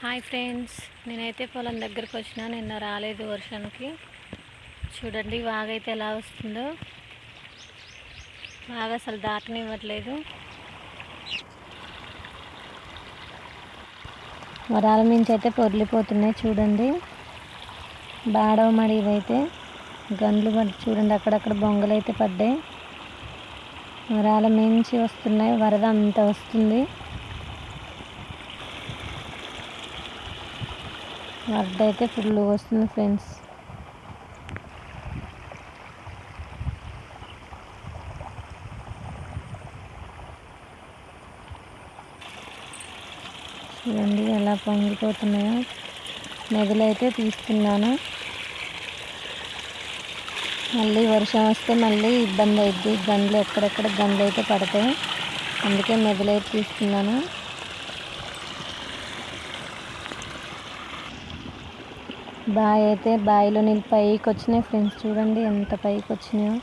Hi friends నేనైతే పొలం దగ్గరకు వచ్చిన నిన్న రాలేదు వర్షానికి. చూడండి వాగైతే ఎలా వస్తుందో. బాగా అసలు దాటనివ్వట్లేదు. వరాల నుంచి అయితే పొర్లిపోతున్నాయి చూడండి. బాడవ మడి ఇవైతే గన్లు చూడండి అక్కడక్కడ బొంగలు అయితే పడ్డాయి. వరాల మించి వస్తున్నాయి వరద అంత వస్తుంది. వరద అయితే ఫుల్ వస్తుంది ఫ్రెండ్స్. చూడండి ఎలా పొంగిపోతున్నాయో. నదులు తీసుకున్నాను తీస్తున్నాను. మళ్ళీ వర్షం వస్తే మళ్ళీ ఇబ్బంది అవుద్ది గండ్లు ఎక్కడెక్కడ గండ్లు అయితే పడతాయి. అందుకే మెదలు తీసుకున్నాను తీస్తున్నాను. బావి అయితే బావిలో నీళ్ళు పైకి వచ్చినాయి ఫ్రెండ్స్. చూడండి ఎంత పైకి వచ్చినాయో.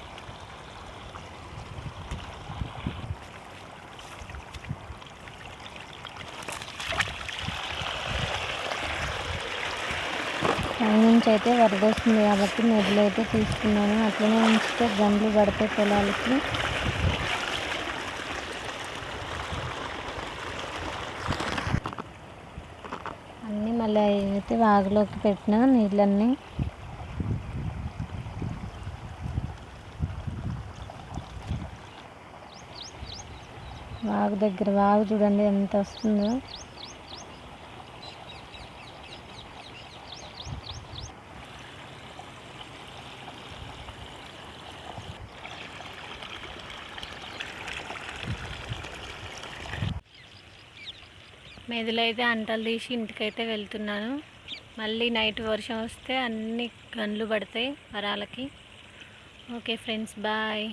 పైనుంచి అయితే వరద వస్తుంది కాబట్టి మెడ్లు అయితే తీసుకున్నాను. అట్లనే ఉంచితే గండ్లు పడతాయి పొలాలకి. అన్నీ మళ్ళీ అయితే వాగులోకి పెట్టిన నీళ్ళన్నీ. వాగు దగ్గర వాగు చూడండి ఎంత వస్తుందో. మెదలైతే అంటలు తీసి ఇంటికైతే వెళ్తున్నాను. మళ్ళీ నైట్ వర్షం వస్తే అన్ని గన్లు పడతాయి వరాలకి. Okay friends bye.